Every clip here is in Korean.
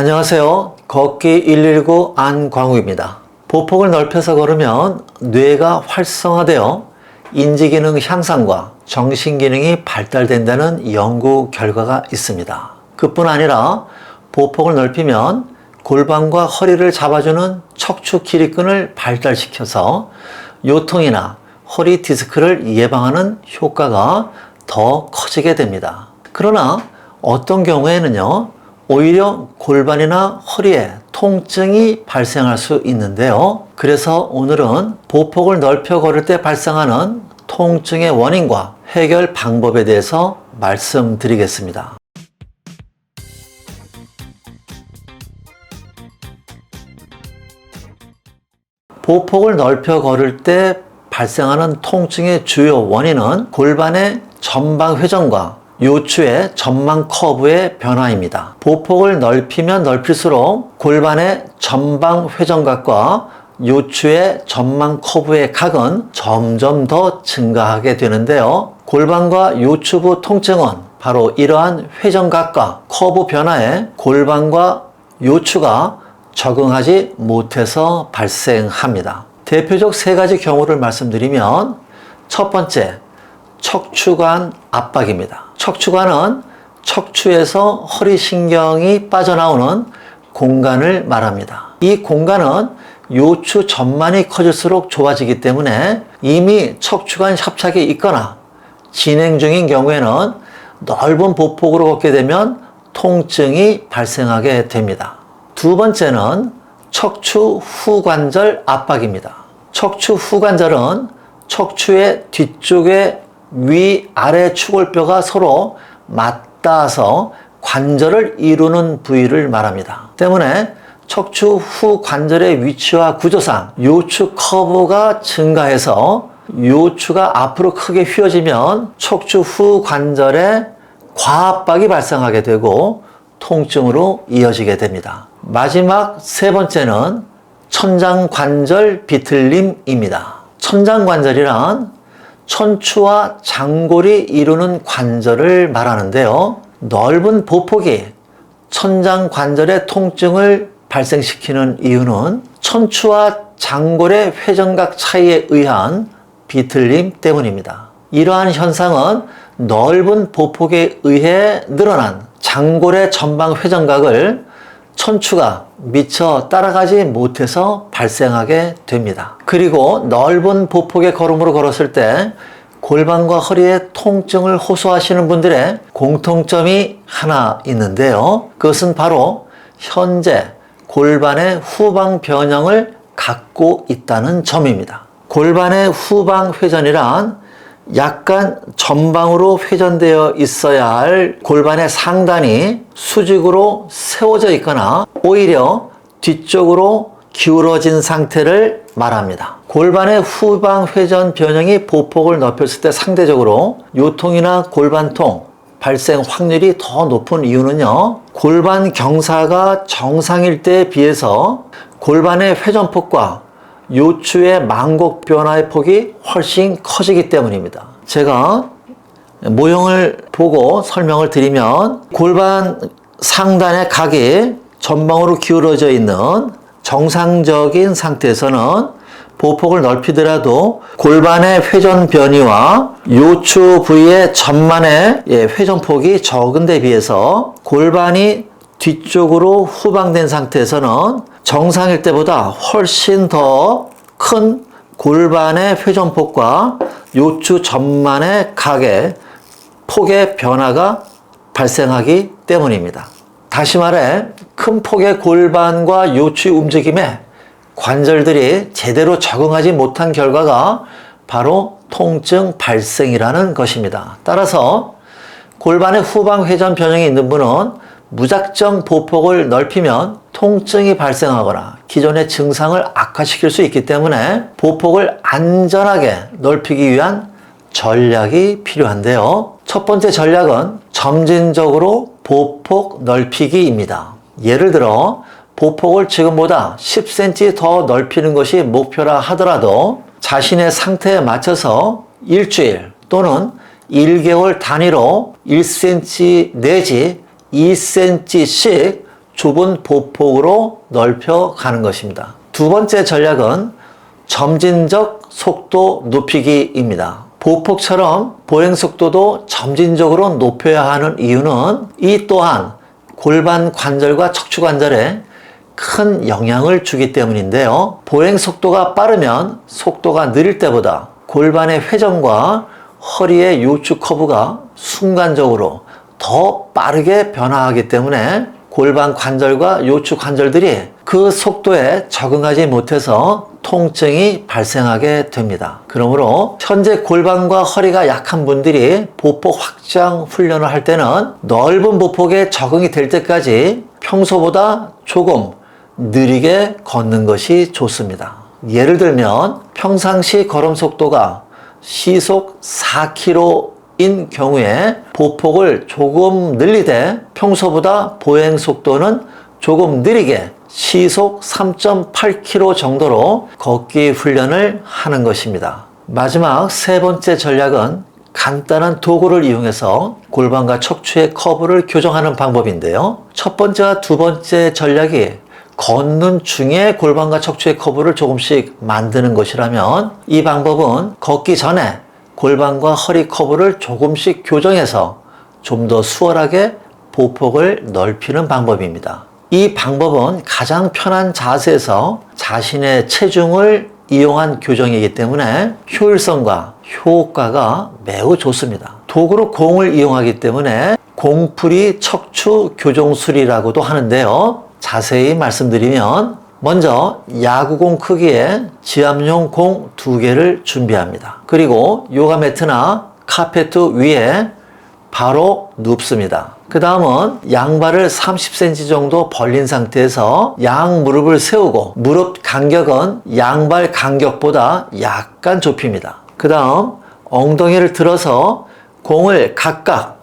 안녕하세요. 걷기 119 안광우입니다. 보폭을 넓혀서 걸으면 뇌가 활성화되어 인지기능 향상과 정신기능이 발달된다는 연구 결과가 있습니다. 그뿐 아니라 보폭을 넓히면 골반과 허리를 잡아주는 척추 기립근을 발달시켜서 요통이나 허리 디스크를 예방하는 효과가 더 커지게 됩니다. 그러나 어떤 경우에는요, 오히려 골반이나 허리에 통증이 발생할 수 있는데요. 그래서 오늘은 보폭을 넓혀 걸을 때 발생하는 통증의 원인과 해결 방법에 대해서 말씀드리겠습니다. 보폭을 넓혀 걸을 때 발생하는 통증의 주요 원인은 골반의 전방 회전과 요추의 전망 커브의 변화입니다. 보폭을 넓히면 넓힐수록 골반의 전방 회전각과 요추의 전망 커브의 각은 점점 더 증가하게 되는데요. 골반과 요추부 통증은 바로 이러한 회전각과 커브 변화에 골반과 요추가 적응하지 못해서 발생합니다. 대표적 세 가지 경우를 말씀드리면 첫 번째, 척추관 압박입니다. 척추관은 척추에서 허리신경이 빠져나오는 공간을 말합니다. 이 공간은 요추 전만이 커질수록 좁아지기 때문에 이미 척추관 협착이 있거나 진행 중인 경우에는 넓은 보폭으로 걷게 되면 통증이 발생하게 됩니다. 두 번째는 척추 후관절 압박입니다. 척추 후관절은 척추의 뒤쪽에 위, 아래 추골뼈가 서로 맞닿아서 관절을 이루는 부위를 말합니다. 때문에 척추 후 관절의 위치와 구조상 요추 커브가 증가해서 요추가 앞으로 크게 휘어지면 척추 후 관절에 과압박이 발생하게 되고 통증으로 이어지게 됩니다. 마지막 세 번째는 천장관절 비틀림입니다. 천장관절이란 천추와 장골이 이루는 관절을 말하는데요. 넓은 보폭이 천장 관절의 통증을 발생시키는 이유는 천추와 장골의 회전각 차이에 의한 비틀림 때문입니다. 이러한 현상은 넓은 보폭에 의해 늘어난 장골의 전방 회전각을 천추가 미처 따라가지 못해서 발생하게 됩니다. 그리고 넓은 보폭의 걸음으로 걸었을 때 골반과 허리에 통증을 호소하시는 분들의 공통점이 하나 있는데요. 그것은 바로 현재 골반의 후방 변형을 갖고 있다는 점입니다. 골반의 후방 회전이란 약간 전방으로 회전되어 있어야 할 골반의 상단이 수직으로 세워져 있거나 오히려 뒤쪽으로 기울어진 상태를 말합니다. 골반의 후방 회전 변형이 보폭을 넓혔을 때 상대적으로 요통이나 골반통 발생 확률이 더 높은 이유는요. 골반 경사가 정상일 때에 비해서 골반의 회전폭과 요추의 망곡 변화의 폭이 훨씬 커지기 때문입니다. 제가 모형을 보고 설명을 드리면 골반 상단의 각이 전방으로 기울어져 있는 정상적인 상태에서는 보폭을 넓히더라도 골반의 회전 변이와 요추 부위의 전만의 예, 회전폭이 적은 데 비해서 골반이 뒤쪽으로 후방된 상태에서는 정상일 때보다 훨씬 더 큰 골반의 회전폭과 요추 전만의 각의 폭의 변화가 발생하기 때문입니다. 다시 말해 큰 폭의 골반과 요추의 움직임에 관절들이 제대로 적응하지 못한 결과가 바로 통증 발생이라는 것입니다. 따라서 골반의 후방 회전 변형이 있는 분은 무작정 보폭을 넓히면 통증이 발생하거나 기존의 증상을 악화시킬 수 있기 때문에 보폭을 안전하게 넓히기 위한 전략이 필요한데요. 첫 번째 전략은 점진적으로 보폭 넓히기입니다. 예를 들어 보폭을 지금보다 10cm 더 넓히는 것이 목표라 하더라도 자신의 상태에 맞춰서 일주일 또는 1개월 단위로 1cm 내지 2cm씩 좁은 보폭으로 넓혀 가는 것입니다. 두 번째 전략은 점진적 속도 높이기입니다. 보폭처럼 보행 속도도 점진적으로 높여야 하는 이유는 이 또한 골반 관절과 척추 관절에 큰 영향을 주기 때문인데요. 보행 속도가 빠르면 속도가 느릴 때보다 골반의 회전과 허리의 요추 커브가 순간적으로 더 빠르게 변화하기 때문에 골반 관절과 요추 관절들이 그 속도에 적응하지 못해서 통증이 발생하게 됩니다. 그러므로 현재 골반과 허리가 약한 분들이 보폭 확장 훈련을 할 때는 넓은 보폭에 적응이 될 때까지 평소보다 조금 느리게 걷는 것이 좋습니다. 예를 들면 평상시 걸음 속도가 시속 4km 인 경우에 보폭을 조금 늘리되 평소보다 보행 속도는 조금 느리게 시속 3.8km 정도로 걷기 훈련을 하는 것입니다. 마지막 세 번째 전략은 간단한 도구를 이용해서 골반과 척추의 커브를 교정하는 방법인데요. 첫 번째와 두 번째 전략이 걷는 중에 골반과 척추의 커브를 조금씩 만드는 것이라면 이 방법은 걷기 전에 골반과 허리 커브를 조금씩 교정해서 좀 더 수월하게 보폭을 넓히는 방법입니다. 이 방법은 가장 편한 자세에서 자신의 체중을 이용한 교정이기 때문에 효율성과 효과가 매우 좋습니다. 도구로 공을 이용하기 때문에 공풀이 척추 교정술이라고도 하는데요. 자세히 말씀드리면 먼저 야구공 크기의 지압용 공 두 개를 준비합니다. 그리고 요가 매트나 카페트 위에 바로 눕습니다. 그 다음은 양발을 30cm 정도 벌린 상태에서 양 무릎을 세우고 무릎 간격은 양발 간격보다 약간 좁힙니다. 그 다음 엉덩이를 들어서 공을 각각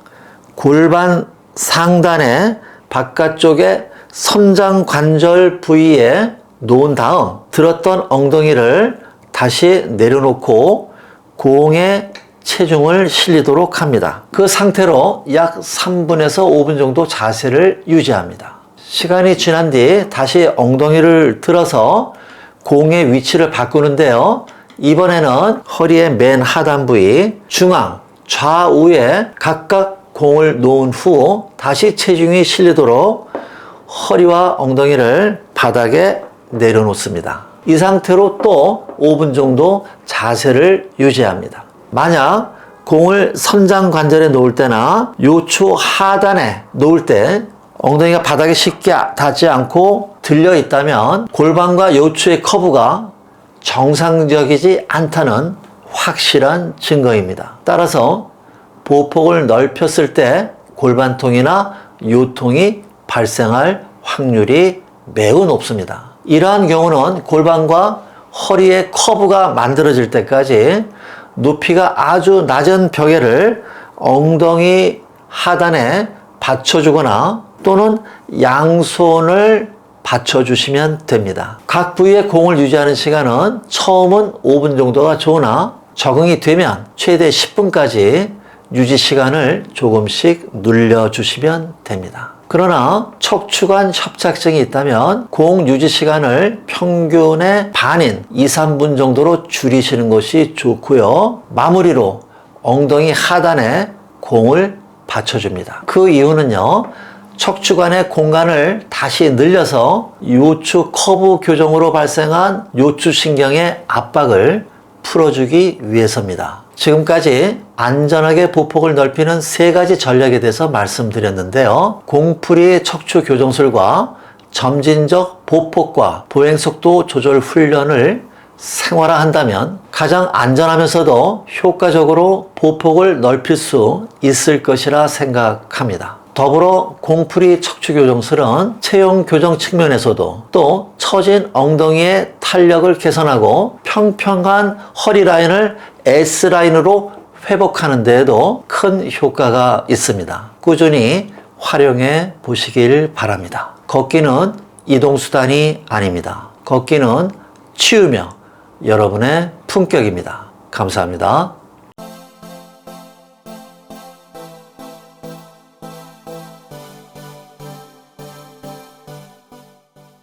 골반 상단에 바깥쪽에 선장 관절 부위에 놓은 다음 들었던 엉덩이를 다시 내려놓고 공의 체중을 실리도록 합니다. 그 상태로 약 3분에서 5분 정도 자세를 유지합니다. 시간이 지난 뒤 다시 엉덩이를 들어서 공의 위치를 바꾸는데요. 이번에는 허리의 맨 하단 부위, 중앙, 좌우에 각각 공을 놓은 후 다시 체중이 실리도록 허리와 엉덩이를 바닥에 내려놓습니다. 이 상태로 또 5분 정도 자세를 유지합니다. 만약 공을 선장 관절에 놓을 때나 요추 하단에 놓을 때 엉덩이가 바닥에 쉽게 닿지 않고 들려 있다면 골반과 요추의 커브가 정상적이지 않다는 확실한 증거입니다. 따라서 보폭을 넓혔을 때 골반통이나 요통이 발생할 확률이 매우 높습니다. 이러한 경우는 골반과 허리의 커브가 만들어질 때까지 높이가 아주 낮은 벽에를 엉덩이 하단에 받쳐주거나 또는 양손을 받쳐주시면 됩니다. 각 부위의 공을 유지하는 시간은 처음은 5분 정도가 좋으나 적응이 되면 최대 10분까지 유지 시간을 조금씩 늘려주시면 됩니다. 그러나 척추관 협착증이 있다면 공 유지 시간을 평균의 반인 2, 3분 정도로 줄이시는 것이 좋고요. 마무리로 엉덩이 하단에 공을 받쳐줍니다. 그 이유는요. 척추관의 공간을 다시 늘려서 요추 커브 교정으로 발생한 요추 신경의 압박을 풀어주기 위해서입니다. 지금까지 안전하게 보폭을 넓히는 세 가지 전략에 대해서 말씀드렸는데요. 공풀이 척추 교정술과 점진적 보폭과 보행 속도 조절 훈련을 생활화한다면 가장 안전하면서도 효과적으로 보폭을 넓힐 수 있을 것이라 생각합니다. 더불어 공풀이 척추 교정술은 체형 교정 측면에서도 또 처진 엉덩이의 탄력을 개선하고 평평한 허리 라인을 S 라인으로 회복하는 데에도 큰 효과가 있습니다. 꾸준히 활용해 보시길 바랍니다. 걷기는 이동수단이 아닙니다. 걷기는 치유며 여러분의 품격입니다. 감사합니다.